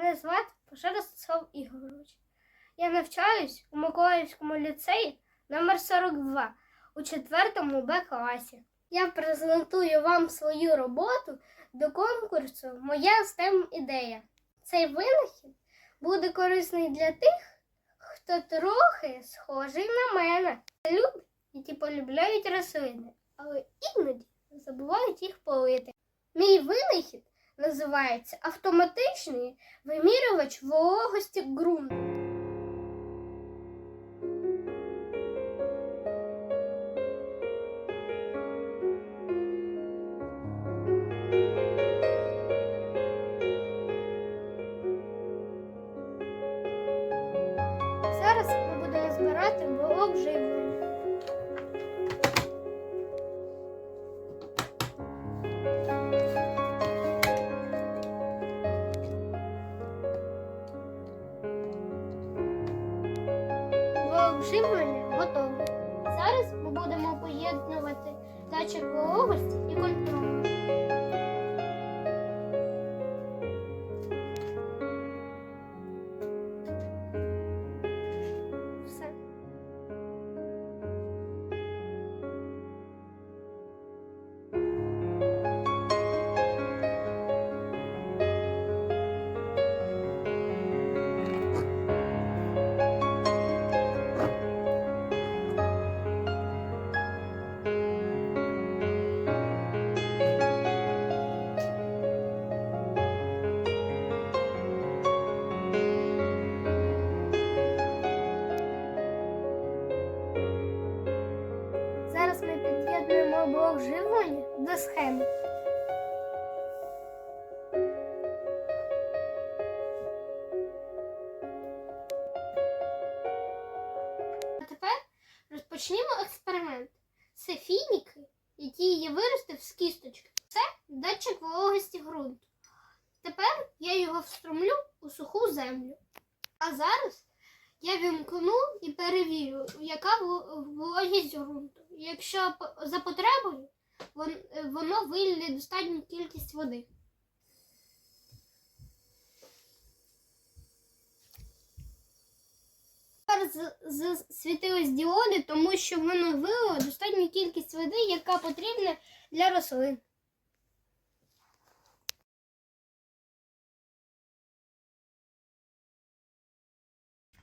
Мене звати Пожар Ігорович. Я навчаюсь у Миколаївському ліцеї номер 42 у 4 Б класі. Я презентую вам свою роботу до конкурсу Моя STEM ідея. Цей винахід буде корисний для тих, хто трохи схожий на мене. Люди, які полюбляють рослини, але іноді забувають їх полити. Мій винахід називається автоматичний вимірювач вологості ґрунту. Блок готове. Зараз ми будемо поєднувати датчик вологості і контроль. Блок до схеми. А тепер розпочнімо експеримент. Це фініки, які я виростив з кісточки. Це датчик вологості ґрунту. Тепер я його встромлю у суху землю. А зараз я вімкну і перевірю, яка вологість ґрунту. Якщо за потребою, е, воно вилє достатню кількість води. Тепер засвітились діоди, тому що воно вилило достатню кількість води, яка потрібна для рослин.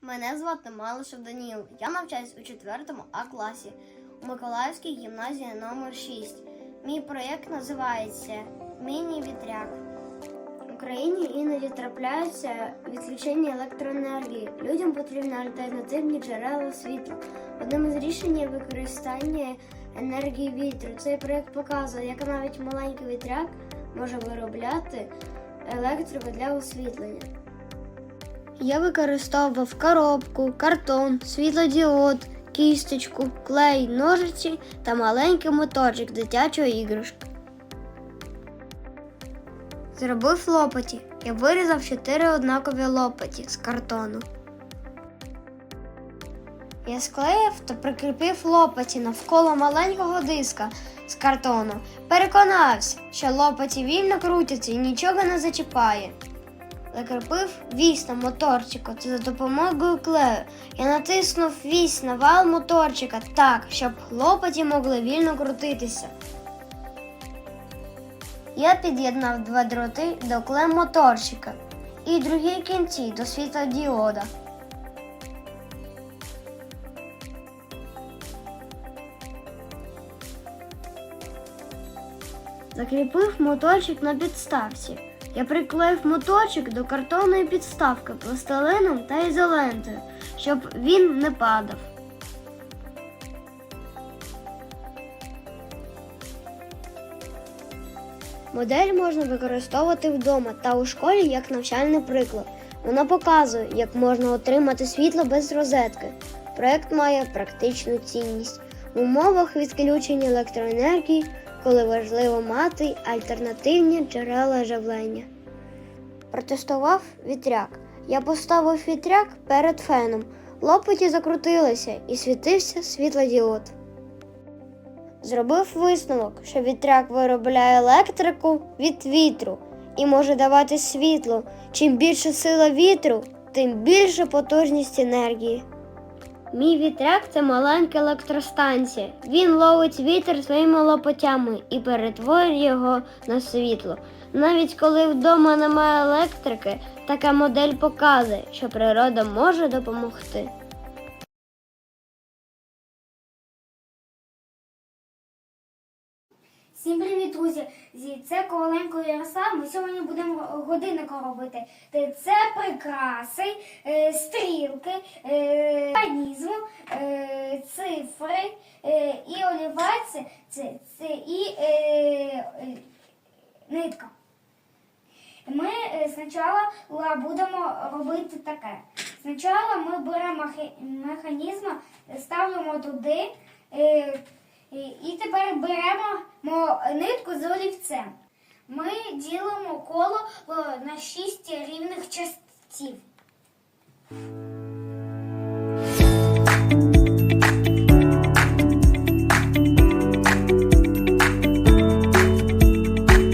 Мене звати Малишев Даніл. Я навчаюсь у 4 А класі Миколаївській гімназії номер 6 Мій проєкт називається Міні-вітряк. В Україні іноді трапляються відключення електроенергії. Людям потрібні альтернативні джерела світла. Одним із рішень використання енергії вітру. Цей проєкт показує, як навіть маленький вітряк може виробляти електрику для освітлення. Я використовував коробку, картон, світлодіод, кісточку, клей, ножиці та маленький моторчик дитячої іграшки. Зробив лопаті. Я вирізав чотири однакові лопаті з картону. Я склеїв та прикріпив лопаті навколо маленького диска з картону. Переконався, що лопаті вільно крутяться і нічого не зачіпає. Закріпив вісь на моторчику за допомогою клею. Я натиснув вісь на вал моторчика так, щоб лопаті могли вільно крутитися. Я під'єднав два дроти до клем моторчика і другі кінці до світлодіода. Закріпив моторчик на підставці. Я приклеїв моточок до картонної підставки пластилином та ізолентою, щоб він не падав. Модель можна використовувати вдома та у школі як навчальний приклад. Вона показує, як можна отримати світло без розетки. Проект має практичну цінність в умовах відключення електроенергії, коли важливо мати альтернативні джерела живлення. Протестував вітряк. Я поставив вітряк перед феном. Лопаті закрутилися і світився світлодіод. Зробив висновок, що вітряк виробляє електрику від вітру і може давати світло. Чим більше сила вітру, тим більше потужність енергії. Мій вітряк це маленька електростанція. Він ловить вітер своїми лопотями і перетворює його на світло. Навіть коли вдома немає електрики, така модель показує, що природа може допомогти. Всім привіт, друзі! Зі- Це Коваленко Ярослав. Ми сьогодні будемо годинник робити. Це прикраси, е, стрілки, е, механізм, е, цифри і олівець, і нитка. Ми спочатку будемо робити таке. Спочатку ми беремо механізм, ставимо туди. І тепер беремо нитку з олівцем. Ми ділимо коло на 6 рівних частів.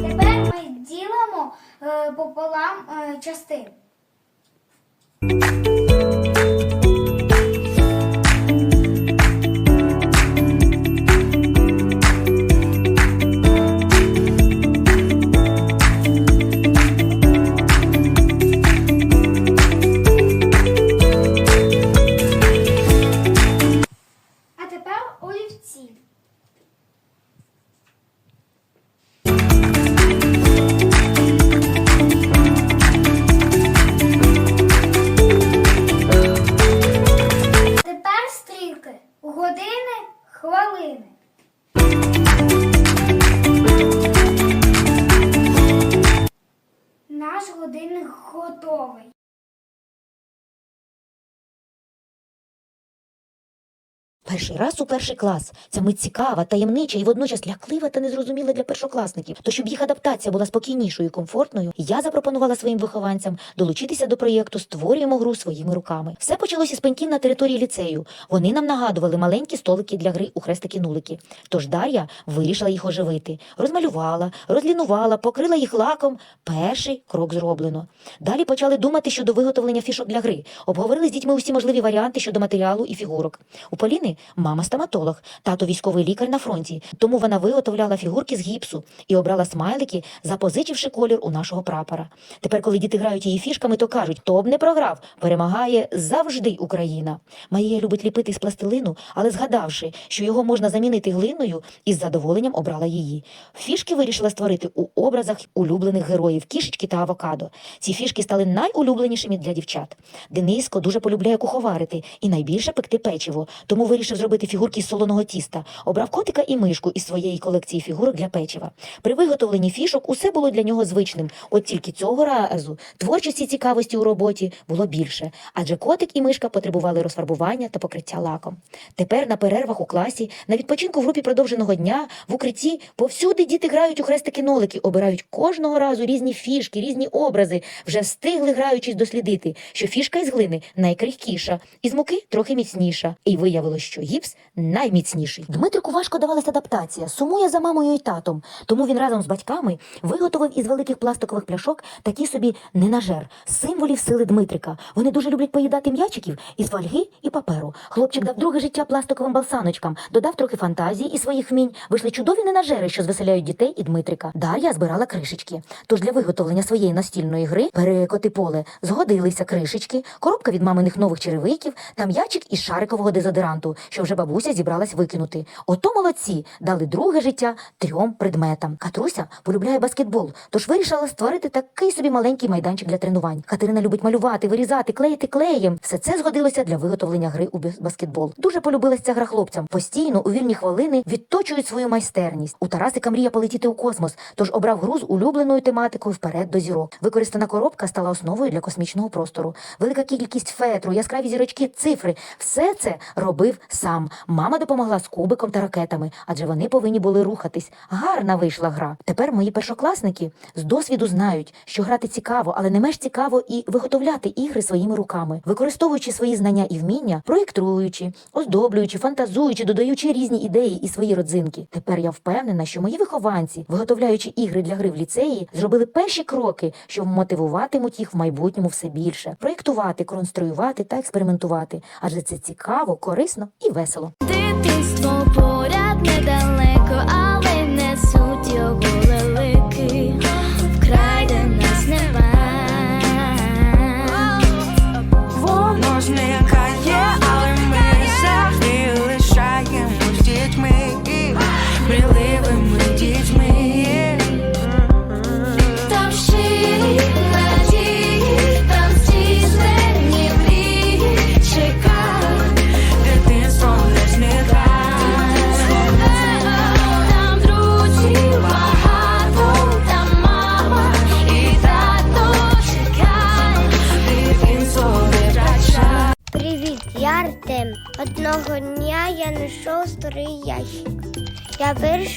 Тепер ми ділимо е, пополам е, частин. Перший раз у перший клас. Ця мить цікава, таємнича і водночас ляклива та незрозуміла для першокласників. То щоб їх адаптація була спокійнішою і комфортною, я запропонувала своїм вихованцям долучитися до проєкту Створюємо гру своїми руками. Все почалося з пеньків на території ліцею. Вони нам нагадували маленькі столики для гри у хрестики-нулики. Тож Дар'я вирішила їх оживити, розмалювала, розлінувала, покрила їх лаком. Перший крок зроблено. Далі почали думати щодо виготовлення фішок для гри. Обговорили з дітьми усі можливі варіанти щодо матеріалу і фігурок. У Поліни мама стоматолог, тато військовий лікар на фронті, тому вона виготовляла фігурки з гіпсу і обрала смайлики, запозичивши колір у нашого прапора. Тепер, коли діти грають її фішками, то кажуть, хто б не програв, перемагає завжди Україна. Марія любить ліпити з пластилину, але згадавши, що його можна замінити глиною, із задоволенням обрала її. Фішки вирішила створити у образах улюблених героїв кішечки та авокадо. Ці фішки стали найулюбленішими для дівчат. Дениско дуже полюбляє куховарити і найбільше пекти печиво, тому вирішив зробити фігурки з солоного тіста. Обрав котика і мишку із своєї колекції фігурок для печива. При виготовленні фішок усе було для нього звичним. От тільки цього разу творчості цікавості у роботі було більше, адже котик і мишка потребували розфарбування та покриття лаком. Тепер на перервах у класі, на відпочинку в групі продовженого дня, в укритті повсюди діти грають у хрестики-нолики, обирають кожного разу різні фішки, різні образи. Вже встигли граючись дослідити, що фішка із глини найкрихкіша, із муки трохи міцніша. І виявилось, що гіпс найміцніший. Дмитрику важко давалась адаптація, сумує за мамою і татом. Тому він разом з батьками виготовив із великих пластикових пляшок такі собі ненажер, символів сили Дмитрика. Вони дуже люблять поїдати м'ячиків із фольги і паперу. Хлопчик дав друге життя пластиковим балсаночкам, додав трохи фантазії і своїх вмінь. Вийшли чудові ненажери, що звеселяють дітей і Дмитрика. Дар'я збирала кришечки. Тож для виготовлення своєї настільної гри перекоти поле згодилися кришечки, коробка від маминих нових черевиків та м'ячик із шарикового дезодоранту, що вже бабуся зібралась викинути. Ото молодці дали друге життя трьом предметам. Катруся полюбляє баскетбол, тож вирішила створити такий собі маленький майданчик для тренувань. Катерина любить малювати, вирізати, клеїти клеєм. Все це згодилося для виготовлення гри у баскетбол. Дуже полюбилась ця гра хлопцям. Постійно у вільні хвилини відточують свою майстерність. У Тарасика мрія полетіти у космос, тож обрав гру з улюбленою тематикою вперед до зірок. Використана коробка стала основою для космічного простору. Велика кількість фетру, яскраві зірочки, цифри все це робив сам. Мама допомогла з кубиком та ракетами, адже вони повинні були рухатись. Гарна вийшла гра. Тепер мої першокласники з досвіду знають, що грати цікаво, але не менш цікаво і виготовляти ігри своїми руками, використовуючи свої знання і вміння, проєктуючи, оздоблюючи, фантазуючи, додаючи різні ідеї і свої родзинки. Тепер я впевнена, що мої вихованці, виготовляючи ігри для гри в ліцеї, зробили перші кроки, що мотивуватимуть їх в майбутньому все більше, проєктувати, конструювати та експериментувати, адже це цікаво, корисно і весело. Дитинство поряд недалеко,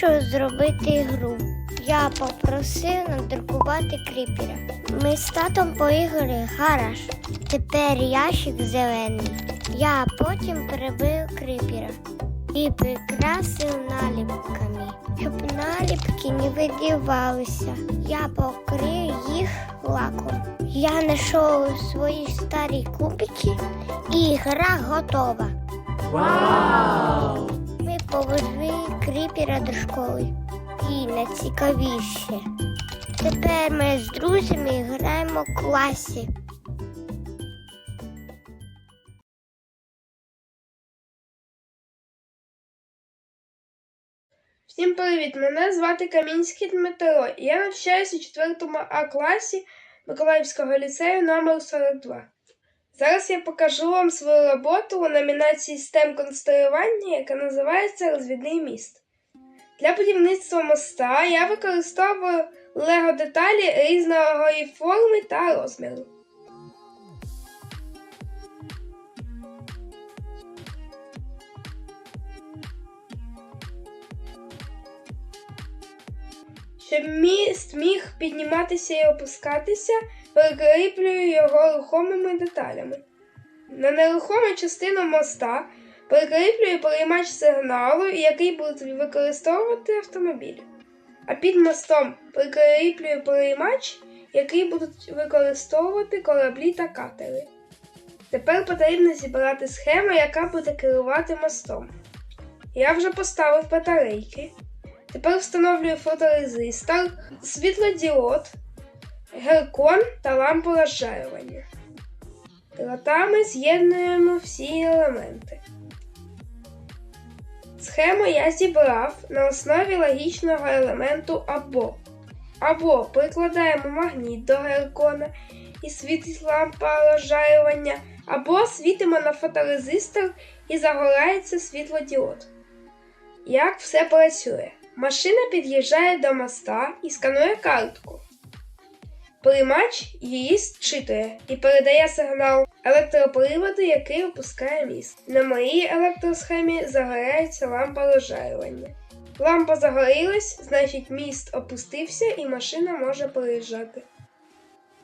вирішив зробити гру. Я попросив надрукувати кріпера. Ми з татом поіграли гараж. Тепер ящик зелений. Я потім перебив кріпера і прикрасив наліпками, щоб наліпки не видівалися. Я покрив їх лаком. Я знайшов свої старі кубики і гра готова. Вау! Повезли кріпера до школи. І найцікавіше. Тепер ми з друзями граємо класі. Всім привіт! Мене звати Камінський Дмитро. Я навчаюся у 4 А класі Миколаївського ліцею номер 42. Зараз я покажу вам свою роботу у номінації STEM конструювання, яка називається Розвідний міст. Для будівництва моста я використовую лего деталі різної форми та розміру. Щоб міст міг підніматися і опускатися, прикріплюю його рухомими деталями. На нерухому частину моста прикріплюю приймач сигналу, який будуть використовувати автомобілі. А під мостом прикріплюю приймач, який будуть використовувати кораблі та катери. Тепер потрібно зібрати схему, яка буде керувати мостом. Я вже поставив батарейки. Тепер встановлюю фоторезистор, світлодіод, геркон та лампу розжарювання. Дротами з'єднуємо всі елементи. Схему я зібрав на основі логічного елементу або. Або прикладаємо магніт до геркона і світить лампа розжарювання, або світимо на фоторезистор і загорається світлодіод. Як все працює? Машина під'їжджає до моста і сканує картку. Приймач її зчитує і передає сигнал електроприводу, який опускає міст. На моїй електросхемі загорається лампа розжарювання. Лампа загорілась, значить міст опустився і машина може проїжджати.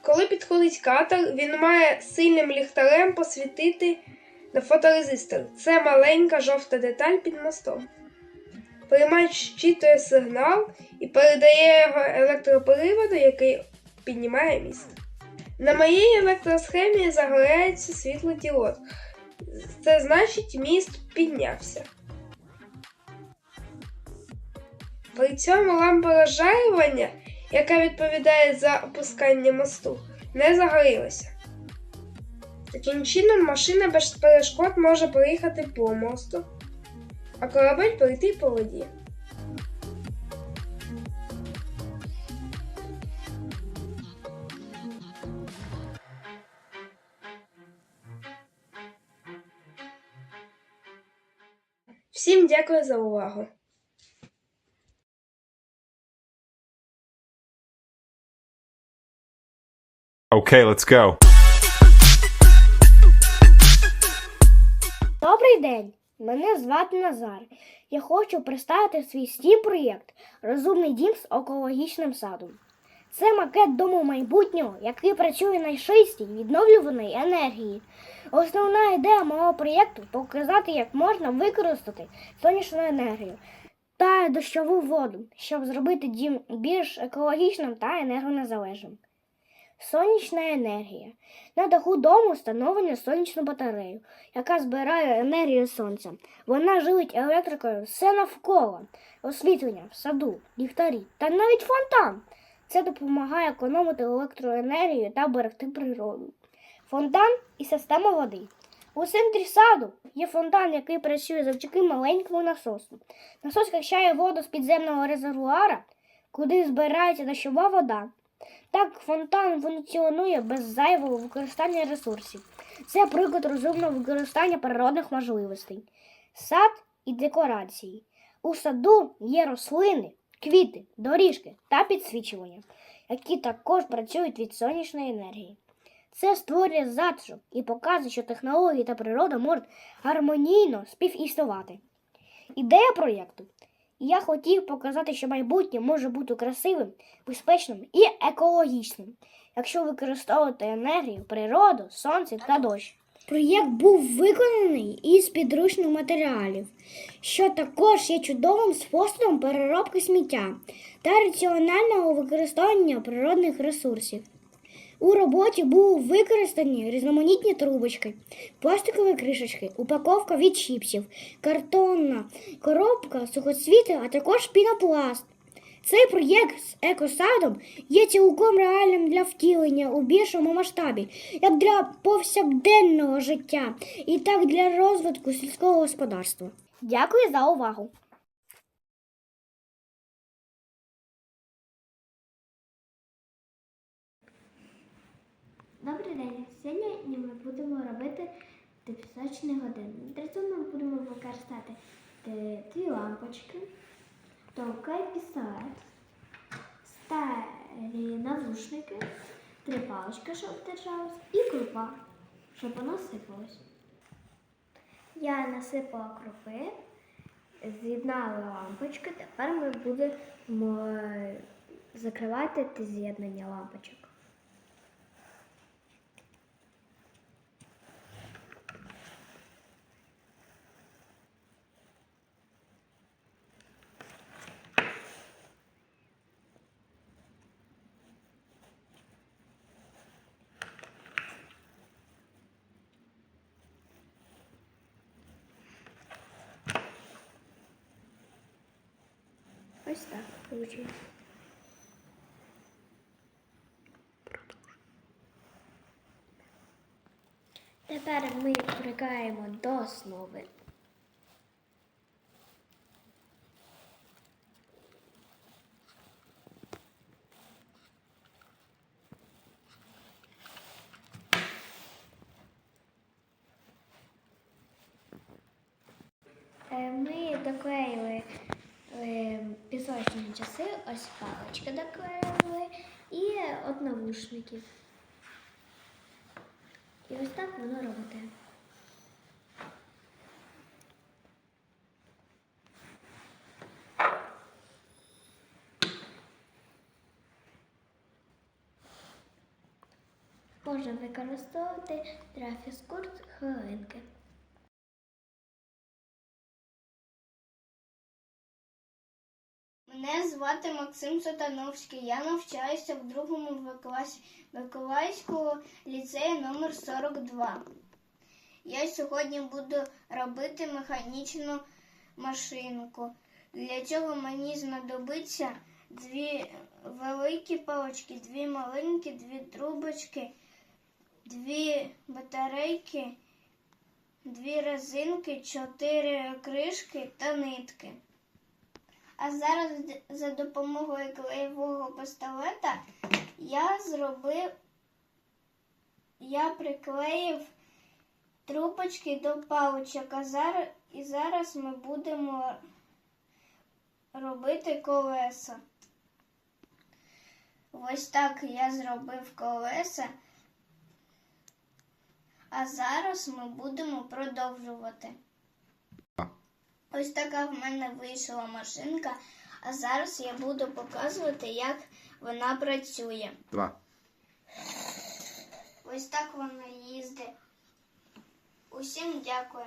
Коли підходить катер, він має сильним ліхтарем посвітити на фоторезистор. Це маленька жовта деталь під мостом. Приймач щитує сигнал і передає його електроприводу, який піднімає міст. На моїй електросхемі загорається світлодіод. Це значить міст піднявся. При цьому лампа розжарювання, яка відповідає за опускання мосту, не загорілася. Таким чином, машина без перешкод може проїхати по мосту, а корабель пройти по воді. Всім дякую за увагу! Okay, let's go. Добрий день! Мене звати Назар. Я хочу представити свій стім проєкт Розумний дім з екологічним садом. Це макет дому майбутнього, який працює на чистій відновлюваної енергії. Основна ідея мого проєкту показати, як можна використати сонячну енергію та дощову воду, щоб зробити дім більш екологічним та енергонезалежним. Сонячна енергія. На даху дому встановлена сонячну батарею, яка збирає енергію сонця. Вона живить електрикою все навколо, освітлення в саду, ліхтарі та навіть фонтан. Це допомагає економити електроенергію та берегти природу. Фонтан і система води. У центрі саду є фонтан, який працює завдяки маленькому насосу. Насос качає воду з підземного резервуара, куди збирається дощова вода. Так фонтан функціонує без зайвого використання ресурсів. Це приклад розумного використання природних можливостей. Сад і декорації. У саду є рослини, квіти, доріжки та підсвічування, які також працюють від сонячної енергії. Це створює затишок і показує, що технології та природа можуть гармонійно співіснувати. Ідея проєкту. Я хотів показати, що майбутнє може бути красивим, безпечним і екологічним, якщо використовувати енергію, природу, сонце та дощ. Проєкт був виконаний із підручних матеріалів, що також є чудовим способом переробки сміття та раціонального використання природних ресурсів. У роботі були використані різноманітні трубочки, пластикові кришечки, упаковка від чіпсів, картонна коробка, сухоцвіти, а також пінопласт. Цей проєкт з екосадом є цілком реальним для втілення у більшому масштабі, як для повсякденного життя, і так для розвитку сільського господарства. Дякую за увагу! Добрий день. Сьогодні ми будемо робити пісочний годинник. Для цього ми будемо використати дві лампочки, товкий пістолет, старі навушники, три палички, щоб держалось, і крупа, щоб воно сипалось. Я насипала крупи, з'єднала лампочки, тепер ми будемо закривати те з'єднання лампочок. Ось так вийшло. Тепер ми прикаємо до основи. Е, Ми доклеїли пісочні часи, ось палички доклеїли і от навушників. І ось так воно робите. Можна використовувати для фізкурс хвилинки. Мене звати Максим Сатановський. Я навчаюся в другому класі Миколаївського ліцею номер 42. Я сьогодні буду робити механічну машинку. Для цього мені знадобиться дві великі палички, дві маленькі, дві трубочки, дві батарейки, дві резинки, чотири кришки та нитки. А зараз за допомогою клеєвого пістолета я зробив, я приклеїв трубочки до паличок, а зараз, і зараз ми будемо робити колеса. Ось так я зробив колеса. А зараз ми будемо продовжувати. Ось така в мене вийшла машинка, а зараз я буду показувати, як вона працює. Два. Ось так вона їздить. Усім дякую.